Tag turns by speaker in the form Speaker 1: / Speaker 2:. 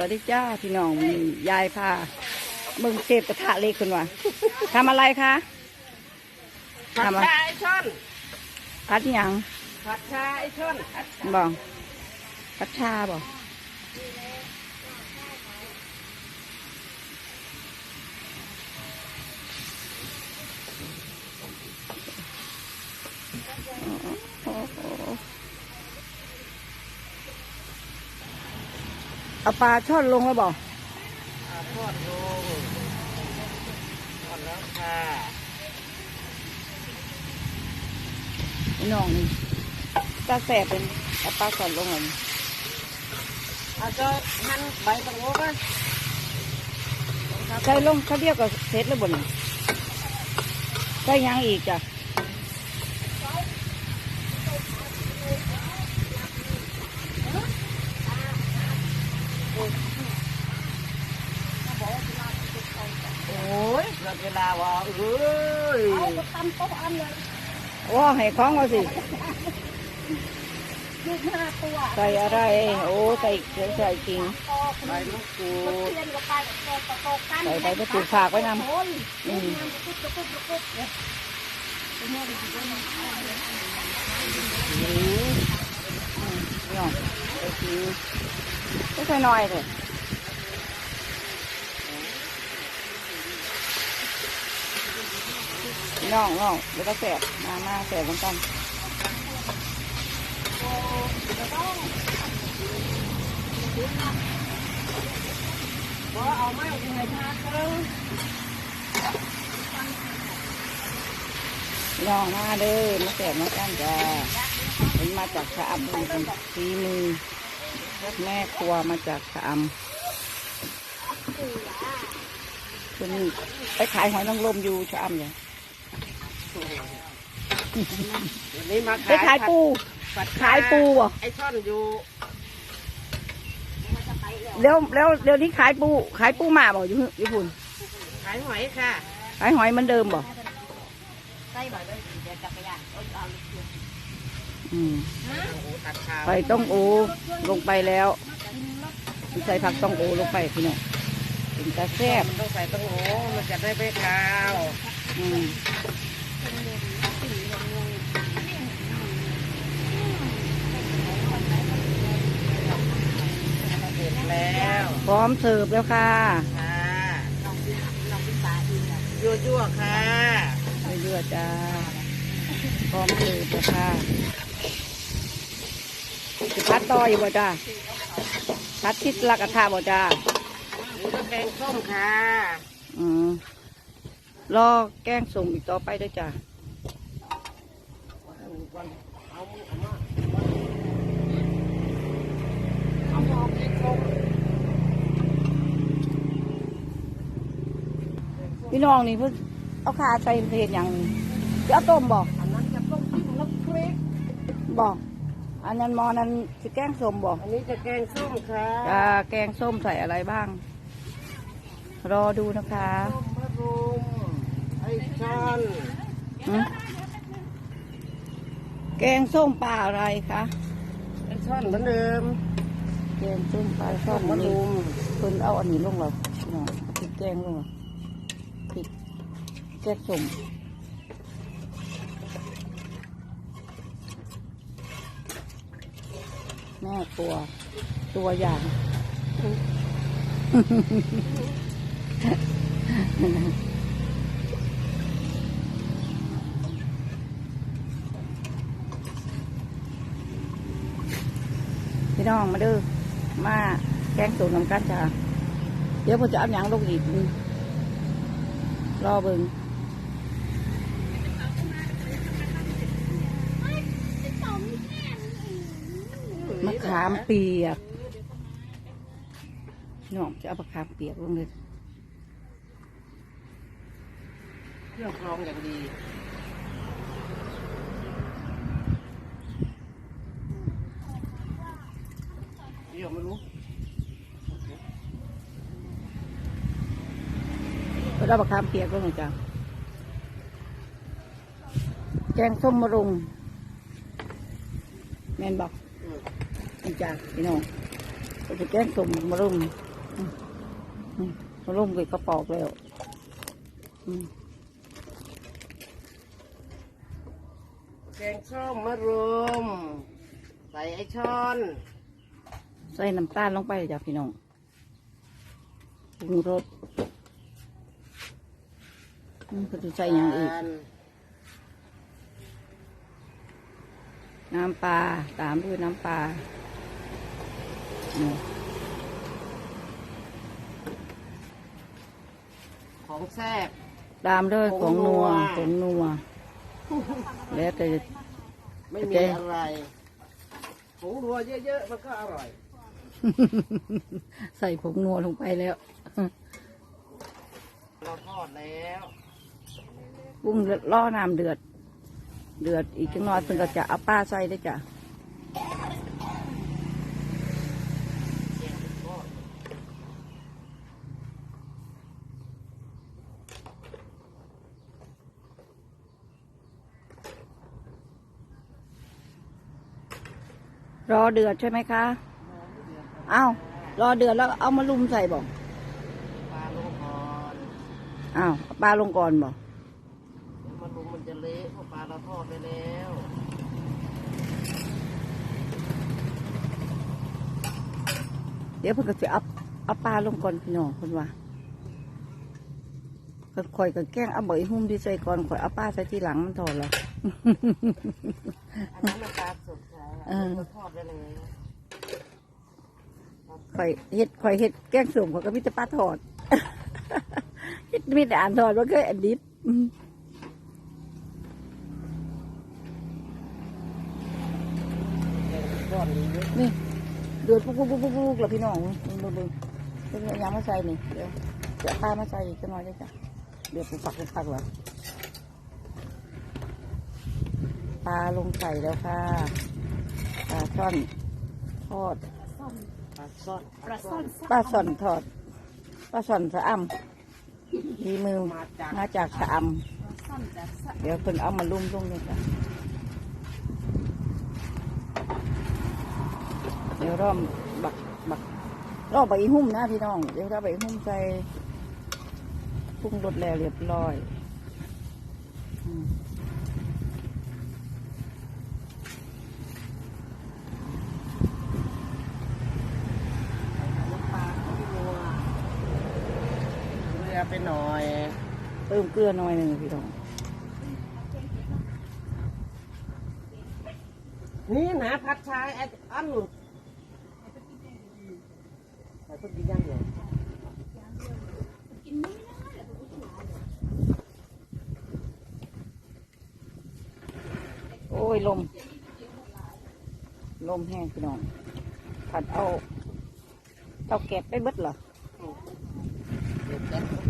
Speaker 1: วัสดีจ้าพี่น้องมียายพาเบิ่งเชฟกระทะเล็กคุณวะทำอะไรคะ
Speaker 2: ผัด
Speaker 1: ทำอะไร
Speaker 2: ชาไอช่อน
Speaker 1: พัดหยัง
Speaker 2: ผัดชาไอช่อน
Speaker 1: บอกพัดชาบอก เอาปลาช่อนลงแล้วบอก
Speaker 2: อ่าทอดลงทอดแล้วค่ะ
Speaker 1: พี่น้องนี่ตาแสบเป็นเอาปลาช่อนลงเลย
Speaker 2: อาจจะหั่นใบตะโงกอะ
Speaker 1: ใส่ลงเขาเรียกกับเสร็จแล้วบนใส่หยังอีกจ้ะ
Speaker 2: โอ้ยเราเวลาว่าเอ้ย
Speaker 1: ว่าให้คล้องเอาสิ
Speaker 3: ลูกห้าตัว
Speaker 1: ใส่อะไร โอ้ใส่เกลือใส่จริง
Speaker 3: ตอก
Speaker 2: ใบมะกรู
Speaker 3: เพื่
Speaker 2: ด
Speaker 3: อนกับไปกับตอกตอกกัน
Speaker 1: ใส่ใบมะกรูดฝากไว้นำ
Speaker 3: โอ้ย
Speaker 1: อืม
Speaker 3: น้ำกระปุกกระปุกกระปุกเนี่ย
Speaker 1: อืมอืมน้องใส่จริงก็ใส่น้อยเถอะ น้องน้องแล้วก็แสบมามาแสบเหมือนกัน
Speaker 2: บ่เอาไม้ที่ให้ทาเติม
Speaker 1: น้องมาเด้อมาแสบเหมือนกันจ้าเป็นมาจากชะอำเป็นฝีมือแม่ครัวมาจากชะอำเป็นไปขายหอยนางรมอยู่ชะอำเนี่ย
Speaker 2: วนี้มา
Speaker 1: ไปขายปู
Speaker 2: ผัดช
Speaker 1: ขายปูบ่
Speaker 2: ไอช่อนอยู่
Speaker 1: แล้วแล้วเดี๋ยวนี้ขายปู ขายปูหมาบ่อยู่ญี่ปุ่น
Speaker 2: ขายหอยค่ะ
Speaker 1: ขายหอยเหมันเดิมบ่
Speaker 3: ใส่บ่อยเลยเดี๋ยวจักรยานเอาเอาลูกเสือ
Speaker 1: อืม
Speaker 2: โอ้โหตัดขาว
Speaker 1: ใส่ต้องโอลงไปแล้ว ใส่ผักต้องโอลงไปพี่น้องเป็นกระแซบ
Speaker 2: มันต้องใส่ตังโหมันจะได้ไม่ขาว
Speaker 1: อืม
Speaker 2: เสร็จแล้ว
Speaker 1: พร้อมเสิร์ฟแล้วค่ะ
Speaker 2: ค่ะ
Speaker 3: น้องพี่น้องพี่ปลาอีกนะ
Speaker 2: ยั่วๆค่ะ
Speaker 1: เรื่อยๆจ้าพร้อมเสิร์ฟแล้วค่ะสิพัดต่ออยู่บ่จ้าพัดทิศลักกระทะบ่จ้า
Speaker 2: นี่ก็แกงส้มค่ะ
Speaker 1: อืมรอแกงส่งอีกต่อไปด้วยจ้า
Speaker 2: เอาหอมแกงส้ม
Speaker 1: พี่น้องนี่เพิ่งเอาขาใส่เพลอย่างนี้จะเอาต้มบอก
Speaker 2: อันนั้นจะต้องจิ้มน้ำพริก
Speaker 1: บอกอันนั้นหมอนั้นสิแกงส้มบอก
Speaker 2: อันนี้จะแกงส้มค่ะ
Speaker 1: จะแกงส้มใส่อะไรบ้าง รอดูนะคะ
Speaker 2: ส้มมะรุมไอช่อน
Speaker 1: หืมแกงส้มปลาอะไรคะ
Speaker 2: ไอช่อนเหมือนเดิม
Speaker 1: แกงส้มปลาช่
Speaker 2: ส้
Speaker 1: อ
Speaker 2: ม
Speaker 1: น
Speaker 2: มะ
Speaker 1: นี่
Speaker 2: รุม
Speaker 1: เพิ่นเอาอันนี้ลงแล้วพี่น้องพริกแกงลงแล้วพริกแกงส้มแม่ครัวตัวอย่างพี่น้องมาด้อมาแกงสูตรน้ำกันจ้าเดี๋ยวผมจะเอาหยังลงอีกรอเบิง มะขามเปียกพี่น้องจะเอามะขามเปียกลงเลย
Speaker 2: เครื่องกรองอย่างดีเดี๋ยวไม่รู้
Speaker 1: เอามะขามเปียกลงเลยจ้าแกงส้มมะรุงแมนบอก จ้าพี่น้องก็จะแกงส้มมะรุงอืมเขาล่มไปกระปอกแล้วอืม
Speaker 2: แกงส้มมะรุม ใส่ไอช้อน
Speaker 1: ใส่น้ำตาลลงไปจ้ะพี่น้องปรุงรสอืมก็จะใส่อย่างอีกน้ำปลาตามด้วยน้ำปลา นี่
Speaker 2: ของแซ่บ
Speaker 1: ตามด้วยของนัว
Speaker 2: ผ
Speaker 1: ของ
Speaker 2: งนั
Speaker 1: นัว
Speaker 2: ว
Speaker 1: แล้วแต่
Speaker 2: ไม่
Speaker 1: โอ
Speaker 2: มี
Speaker 1: เค
Speaker 2: อะไรผงรัวเยอะๆ มันก็อร่อย
Speaker 1: ใส่ผงนัวลงไปแล้ว
Speaker 2: เราทอดแล้ว
Speaker 1: ปรุงล่อน้ำเดือด เดือดอีกจังน้อยเพิ่นก็จะเอาป้าใส่ได้อจ้ะ
Speaker 2: แกงทอด
Speaker 1: รอเดือดใช่ไหมคะอ้าวรอเดือดแล้วเอามาลุมใส่บอก
Speaker 2: ปลาลงก่อน
Speaker 1: อ้าวเอาปลาลงก่อนบอก
Speaker 2: เดี๋ยวมันลุงมันจะเละเพราะปลาเราทอดไปแล้ว
Speaker 1: เดี๋ยวเพิ่นก็จะเอาเอาปลาลงก่อนพี่น้องเพิ่นว่าเพิ่นข่อยก็แกล้งเอาใบหุ้มที่ใส่ก่อนข่อยเอาปลาใส่ทีหลังมันถอดแล้ว
Speaker 2: อันนั้นมันปลาสดค่ะ
Speaker 1: เรา
Speaker 2: ทอดไปเลย
Speaker 1: ข่อยเฮ็ดข่อยเฮ็ดแกงส้มข่อยก็มีแต่ปลาทอดเฮ็ดมีแต่อ่านทอดว่าเคยอันดิบนี่เดือดปุ๊บปุ๊บปุ๊บปุ๊บปุ๊บแล้วพี่น้องมึงเบิ่งเบิ่งเบิ่งเอายามาใส่นี่เดี๋ยวจะปลามาใส่อีกจังหน่อยได้จ้ะเดือดปุ๊บปักปุ๊บปักว่ะป ลาลงใส่แล้วค่ะปลาช่อนทอด
Speaker 2: ปลาซ่อน
Speaker 3: ปลาซ่อน
Speaker 1: ปลาช่อนทอดปลาช่อนสะอำดีมือ
Speaker 2: มาจาก
Speaker 1: มาจากสะอำ
Speaker 3: ปลาซ่อนจะสะ
Speaker 1: เดี๋ยวเพิ่นเอามาลุ่มลงเลยจ้ะเดี๋ยวรอมบักบักรอใบหุ้มนะพี่น้อง เดี๋ยวเราใบหุ้มใส่ปรุงรสแล้วเรียบร้อย อืม
Speaker 2: น้ำปลาข้าวนัวเกลือไปหน่อย
Speaker 1: เติมเกลือหน่อยหนึ่งพี่น้อง
Speaker 2: นี่นะผัดชายไอ้อันหนึ่งใส่เพิ่งกินย่างเดียว
Speaker 1: โอ้ยลม ลมแห้งพี่น้องผัดเอาเตาแก๊สไปเบิดเหรอ
Speaker 2: เดี๋ยวจะ